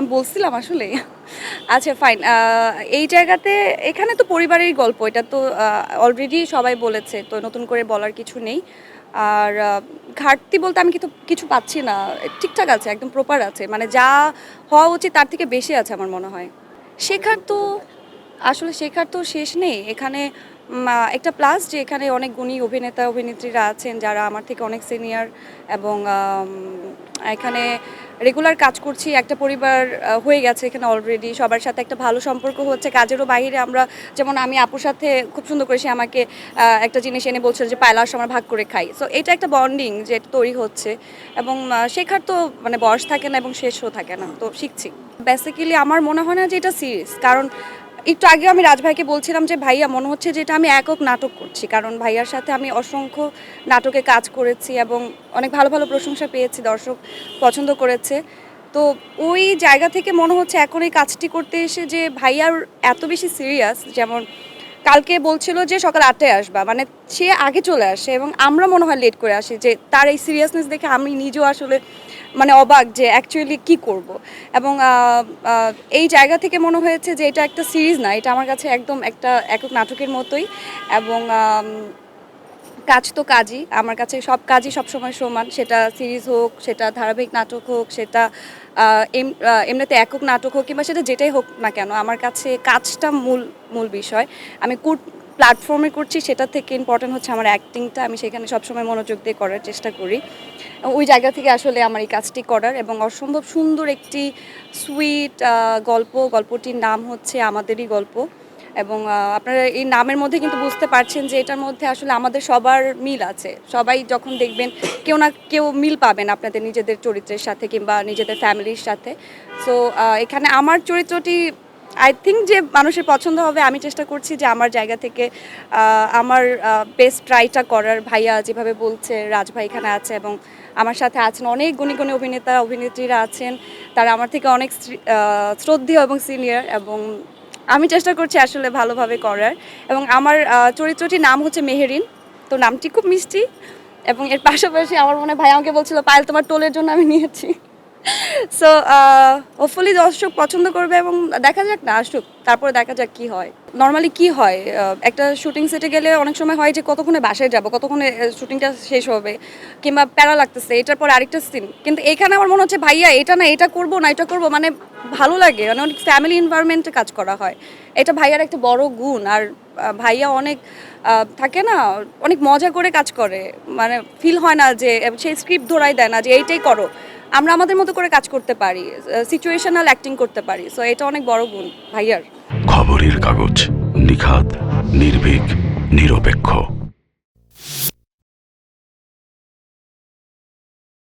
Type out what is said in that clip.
আমি বলছিলাম আসলে। আচ্ছা ফাইন এই জায়গাতে এখানে তো পরিবারের গল্প, এটা তো অলরেডি সবাই বলেছে, তো নতুন করে বলার কিছু নেই। আর ঘাটতি বলতে আমি কিন্তু কিছু পাচ্ছি না, ঠিকঠাক আছে, একদম প্রপার আছে মানে যা হওয়া উচিত তার থেকে বেশি আছে আমার মনে হয়। শেখার তো, আসলে শেখার তো শেষ নেই, এখানে একটা প্লাস যে এখানে অনেক গুণী অভিনেতা, অভিনেত্রীরা আছেন, যারা আমার থেকে অনেক সিনিয়র এবং এখানে রেগুলার কাজ করছি, একটা পরিবার হয়ে গেছে এখানে অলরেডি সবার সাথে একটা ভালো সম্পর্ক হচ্ছে, কাজেরও বাইরে আমরা, যেমন আমি আপুর সাথে খুব সুন্দর করে সে আমাকে একটা জিনিস এনে বলছিল যে পায়লাস আমরা ভাগ করে খাই। সো এটা একটা বন্ডিং যে তৈরি হচ্ছে এবং শেখার তো মানে বয়স থাকে না এবং শেষও থাকে না। তো শিখছি। বেসিক্যালি আমার মনে হয় না যে এটা সিরিয়াস কারণ একটু আগে আমি রাজভাইকে বলছিলাম যে, ভাইয়া, মনে হচ্ছে যে এটা আমি একক নাটক করছি। কারণ ভাইয়ার সাথে আমি অসংখ্য নাটকে কাজ করেছি এবং অনেক ভালো ভালো প্রশংসা পেয়েছি, দর্শক পছন্দ করেছে। তো ওই জায়গা থেকে মনে হচ্ছে এখন এই কাজটি করতে এসে যে ভাইয়ার এত বেশি সিরিয়াস যেমন কালকে বলছিল যে সকাল আটটায় আসবা। মানে সে আগে চলে আসে এবং আমরা মনে হয় লেট করে আসি যে তার এই সিরিয়াসনেস দেখে আমি নিজেও আসলে মানে অবাক যে অ্যাকচুয়ালি কি করব। এবং এই জায়গা থেকে মনে হয়েছে যে এটা একটা সিরিজ না, এটা আমার কাছে একদম একটা একক নাটকের মতোই। এবং কাজ তো কাজই, আমার কাছে সব কাজই সবসময় সমান। সেটা সিরিজ হোক, সেটা ধারাবাহিক নাটক হোক, সেটা এম- এমনিতে একক নাটক হোক কিংবা সেটা যেটাই হোক না কেন, আমার কাছে কাজটা মূল মূল বিষয়। আমি কোন প্ল্যাটফর্মে করছি সেটা থেকে ইম্পর্টেন্ট হচ্ছে আমার অ্যাক্টিংটা আমি সেখানে সবসময় মনোযোগ দিয়ে করার চেষ্টা করি। ওই জায়গা থেকে আসলে আমার এই কাজটি করার এবং অসম্ভব সুন্দর একটি সুইট গল্প। গল্পটির নাম হচ্ছে আমাদেরই গল্প। এবং আপনারা এই নামের মধ্যে কিন্তু বুঝতে পারছেন যে এটার মধ্যে আসলে আমাদের সবার মিল আছে। সবাই যখন দেখবেন কেউ না কেউ মিল পাবেন আপনাদের নিজেদের চরিত্রের সাথে কিংবা নিজেদের ফ্যামিলির সাথে। সো এখানে আমার চরিত্রটি আই থিঙ্ক যে মানুষের পছন্দ হবে, আমি চেষ্টা করছি যে আমার জায়গা থেকে আমার বেস্ট ট্রাইটা করার। ভাইয়া যেভাবে বলছে, রাজ ভাই এখানে আছে এবং আমার সাথে আছেন অনেক গুণী গুণী অভিনেতা, অভিনেত্রীরা আছেন। তারা আমার থেকে অনেক শ্রী- শ্রদ্ধেয় এবং সিনিয়র এবং আমি চেষ্টা করছি আসলে ভালোভাবে করার। এবং আমার চরিত্রটির নাম হচ্ছে মেহেরিন। তো নামটি খুব মিষ্টি। এবং এর পাশাপাশি আমার মনে ভাই আমাকে বলছিল, পায়েল, তোমার টোলের জন্য আমি নিয়েছি। সো হোপফুলি দর্শক পছন্দ করবে এবং দেখা যাক না আসুক, তারপরে দেখা যাক কি হয়। নর্মালি কি হয়? একটা শুটিং সেটে গেলে অনেক সময় হয় যে কতক্ষণে বাসায় যাব, কতক্ষণে শুটিংটা শেষ হবে, কিংবা প্যারা লাগতেছে, এটার পর আরেকটা সিন কিন্তু এখানে আমার মনে হচ্ছে, ভাইয়া, এটা না, এটা করব না, এটা করব। মানে ভালো লাগে। মানে অনেক ফ্যামিলি এনভায়রনমেন্টে কাজ করা হয়। এটা ভাইয়ার একটা বড় গুণ। আর ভাইয়া অনেক থাকে না, অনেক মজা করে কাজ করে। মানে ফিল হয় না যে সেই স্ক্রিপ্ট ধরাই দেয় না যে, এইটাই করো। আমরা আমাদের মতো করে কাজ করতে পারি। সিচুয়েশনাল অ্যাক্টিং করতে পারি। সো এটা অনেক বড় গুণ ভাইয়ার। খবরের কাগজ নিখাত নির্ভীক, নিরপেক্ষ।